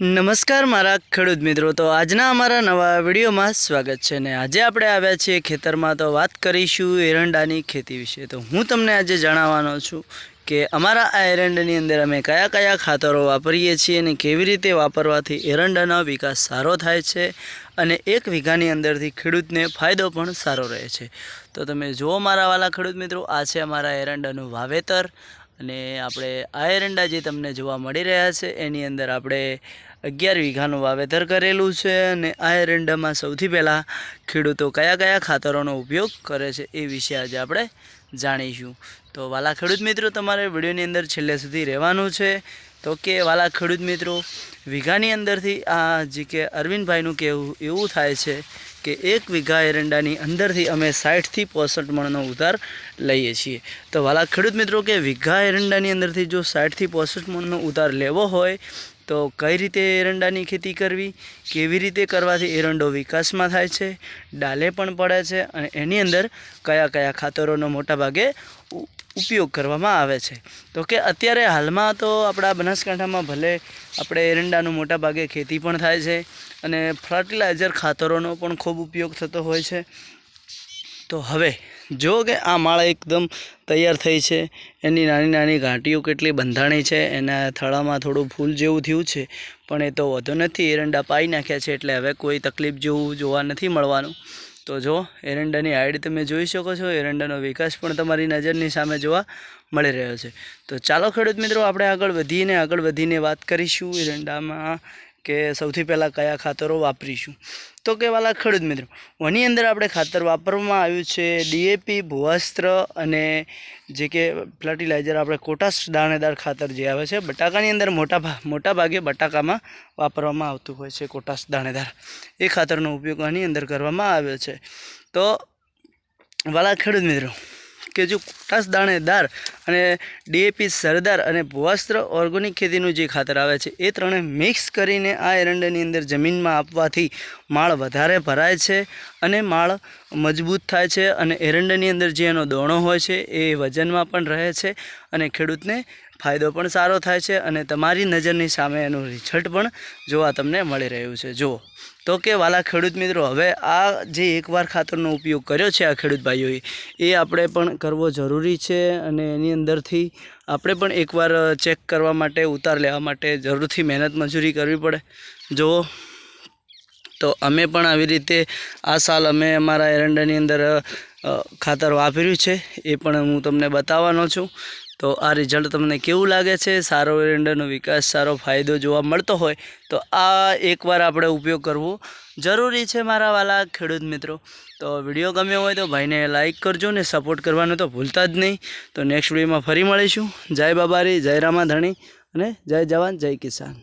નમસ્કાર મારા ખેડૂત મિત્રો. તો આજના અમારા નવા વિડીયોમાં સ્વાગત છે ને આજે આપણે આવ્યા છીએ ખેતરમાં. તો વાત કરીશું એરંડાની ખેતી વિશે. તો હું તમને આજે જણાવવાનો છું કે અમારા આ એરંડાની અંદર અમે કયા કયા ખાતરો વાપરીએ છીએ અને કેવી રીતે વાપરવાથી એરંડાનો વિકાસ સારો થાય છે અને એક વીઘાની અંદરથી ખેડૂતને ફાયદો પણ સારો રહે છે. તો તમે જુઓ મારા વાલા ખેડૂત મિત્રો, આ છે અમારા એરંડાનું વાવેતર. અને આપણે આ એરંડા જે તમને જોવા મળી રહ્યા છે, એની અંદર આપણે અગિયાર વીઘાનું વાવેતર કરેલું છે અને આ એરંડામાં સૌથી પહેલાં ખેડૂતો કયા કયા ખાતરોનો ઉપયોગ કરે છે એ વિશે આજે આપણે જાણીશું. તો વાલા ખેડૂત મિત્રો, તમારે વિડીયોની અંદર છેલ્લે સુધી રહેવાનું છે. તો કે વાલા ખેડૂત મિત્રો, વીઘાની અંદરથી આ જે કે અરવિંદભાઈનું કહેવું એવું થાય છે કે એક વીઘા એરંડાની અંદરથી અમે સાઠથી પોસઠ મણનો ઉધાર લઈએ છીએ. તો વાલા ખેડૂત મિત્રો કે વીઘા એરંડાની અંદરથી જો સાઠથી પોસઠ મણનો ઉધાર લેવો હોય, તો કઈ રીતે એરંડાની ખેતી કરવી? કેવી રીતે કરવાથી એરંડો વિકાસમાં થાય છે? ડાલે પણ પડે છે અને એની અંદર કયા કયા ખાતરોનો મોટા ભાગે ઉ- ઉપયોગ કરવામાં આવે છે. તો કે અત્યારે હાલમાં તો આપણા બનાસકાંઠામાં ભલે આપણે એરંડાનું મોટાભાગે ખેતી પણ થાય છે અને ફર્ટિલાઇઝર ખાતરોનો પણ ખૂબ ઉપયોગ થતો હોય છે. તો હવે જો કે આ માળા એકદમ તૈયાર થઈ છે, એની નાની નાની ઘાંટીઓ કેટલી બંધાણી છે, એના થળામાં થોડું ફૂલ જેવું થયું છે, પણ એ તો વધુ નથી. એરંડા પાઈ નાખ્યા છે એટલે હવે કોઈ તકલીફ જેવું જોવા નથી મળવાનું. તો જો એરંડાની હાઈડ તમે જોઈ શકો છો. એરંડાનો વિકાસ પણ તમારી નજરની સામે જોવા મળી રહ્યો છે. તો ચાલો ખેડૂત મિત્રો, આપણે આગળ વધીને આગળ વધીને વાત કરીશું. એરંડામાં કે સૌથી પહેલાં કયા ખાતરો વાપરીશું? તો કે વાલા ખેડૂત મિત્રો આની અંદર આપણે ખાતર વાપરવામાં આવ્યું છે ડીએપી ભૂવાસ્ત્ર અને જે કે ફર્ટિલાઇઝર આપણે કોટાસ દાણેદાર ખાતર જે આવે છે, બટાકાની અંદર મોટા મોટા ભાગે બટાકામાં વાપરવામાં આવતું હોય છે કોટાસ દાણેદાર. એ ખાતરનો ઉપયોગ આની અંદર કરવામાં આવ્યો છે. તો વાલા ખેડૂત મિત્રો કે જો કોટાસ દાણેદાર અને ડીએપી, સરદાર અને ભૂવસ્ત્ર ઓર્ગોનિક ખેતીનું જે ખાતર આવે છે, એ ત્રણે મિક્સ કરીને આ એરંડાની અંદર જમીનમાં આપવાથી માળ વધારે ભરાય છે અને માળ મજબૂત થાય છે અને એરંડાની અંદર જે એનો દોણો હોય છે, એ વજનમાં પણ રહે છે અને ખેડૂતને ફાયદો પણ સારો થાય છે અને તમારી નજરની સામે એનું રિઝલ્ટ પણ જોવા તમને મળી રહ્યું છે. જુઓ, તો કે વાલા ખેડૂત મિત્રો, હવે આ જે એકવાર ખાતરનો ઉપયોગ કર્યો છે આ ખેડૂત ભાઈઓએ, એ આપણે પણ કરવો જરૂરી છે અને એની અંદરથી આપણે પણ એકવાર ચેક કરવા માટે, ઉતાર લેવા માટે જરૂરથી મહેનત મજૂરી કરવી પડે. જુઓ, તો અમે પણ આવી રીતે આ સાલ અમે અમારા એરંડાની અંદર ખાતર વાપર્યું છે, એ પણ હું તમને બતાવવાનો છું. તો આ રિઝલ્ટ તમને કેવું લાગે છે? સારો એરંડાનો વિકાસ, સારો ફાયદો જોવા મળતો હોય તો આ એકવાર આપણે ઉપયોગ કરવો જરૂરી છે મારા વાલા ખેડૂત મિત્રો. તો વીડિયો ગમ્યો હોય તો ભાઈને લાઈક કરજો ને સપોર્ટ કરવાનું તો ભૂલતા જ નહીં. તો નેક્સ્ટ વિડીયોમાં ફરી મળીશું. જય બાબારી, જય રામાધણી અને જય જવાન, જય કિસાન.